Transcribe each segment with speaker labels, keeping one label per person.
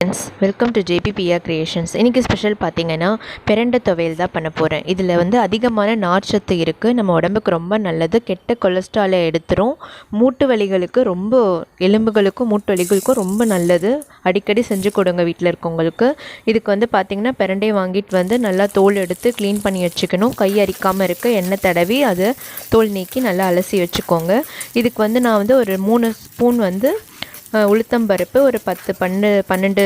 Speaker 1: Friends welcome to ஜேபிபிஆ creations இன்றைக்கி special பார்த்தீங்கன்னா பிரண்டை துவையல் தான் பண்ண போகிறேன் இதில் வந்து அதிகமான நார்ச்சத்து இருக்குது நம்ம உடம்புக்கு ரொம்ப நல்லது. கெட்ட கொலஸ்ட்ராலை எடுத்துரும். மூட்டு வலிகளுக்கு ரொம்ப எலும்புகளுக்கும் மூட்டு வலிகளுக்கும் ரொம்ப நல்லது. அடிக்கடி செஞ்சு கொடுங்க வீட்டில் இருக்கவங்களுக்கு. இதுக்கு வந்து பார்த்திங்கன்னா பிரண்டை வாங்கிட்டு வந்து நல்லா தோல் எடுத்து க்ளீன் பண்ணி வச்சுக்கணும். கை அரிக்காமல் இருக்க எண்ணெய் தடவி அதை தோல் நீக்கி நல்லா அலசி வச்சுக்கோங்க. இதுக்கு வந்து நான் வந்து ஒரு மூணு ஸ்பூன் வந்து உளுத்தம்பருப்பு ஒரு பத்து பன்னு பன்னெண்டு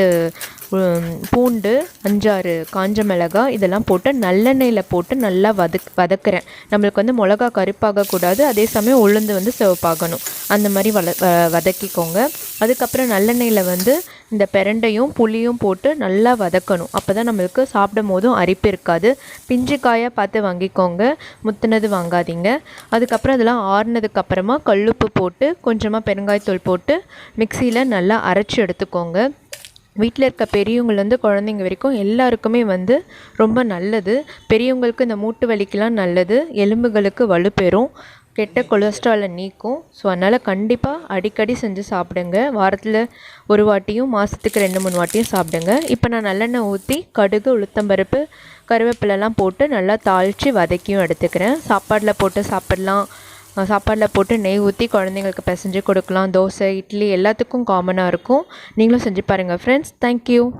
Speaker 1: பூண்டு அஞ்சாறு காஞ்ச மிளகாய் இதெல்லாம் போட்டு நல்லெண்ணெயில் போட்டு நல்லா வதக் வதக்குறேன். நம்மளுக்கு வந்து மிளகா கருப்பாகக்கூடாது அதே சமயம் உளுந்து வந்து சிவப்பாகணும். அந்த மாதிரி வள வதக்கிக்கோங்க. அதுக்கப்புறம் நல்லெண்ணெயில் வந்து இந்த பெரண்டையும் புளியும் போட்டு நல்லா வதக்கணும். அப்போ தான் நம்மளுக்கு சாப்பிடும் போதும் அரிப்பு இருக்காது. பிஞ்சு காயாக பார்த்து வாங்கிக்கோங்க. முத்துனது வாங்காதீங்க. அதுக்கப்புறம் அதெல்லாம் ஆறுனதுக்கப்புறமா கல்லுப்பு போட்டு கொஞ்சமாக பெருங்காயத்தூள் போட்டு மிக்சியில் நல்லா அரைச்சி எடுத்துக்கோங்க. வீட்டில் இருக்க பெரியவங்கள்லேருந்து குழந்தைங்க வரைக்கும் எல்லாருக்குமே வந்து ரொம்ப நல்லது. பெரியவங்களுக்கு இந்த மூட்டு வலிக்கெலாம் நல்லது. எலும்புகளுக்கு வலுப்பெறும் கெட்ட கொலஸ்ட்ராலை நீக்கும். ஸோ அதனால் கண்டிப்பாக அடிக்கடி செஞ்சு சாப்பிடுங்க. வாரத்தில் ஒரு வாட்டியும் மாதத்துக்கு ரெண்டு மூணு வாட்டியும் சாப்பிடுங்க. இப்போ நான் நல்லெண்ணெய் ஊற்றி கடுகு உளுத்தம்பருப்பு கருவேப்பிலெலாம் போட்டு நல்லா தாளித்து வதக்கியும் எடுத்துக்கிறேன். சாப்பாடில் போட்டு சாப்பிட்லாம். சாப்பாடில் போட்டு நெய் ஊற்றி குழந்தைங்களுக்கு பிசைஞ்சு கொடுக்கலாம். தோசை இட்லி எல்லாத்துக்கும் காமனாக இருக்கும். நீங்களும் செஞ்சு பாருங்கள் ஃப்ரெண்ட்ஸ் தேங்க்யூ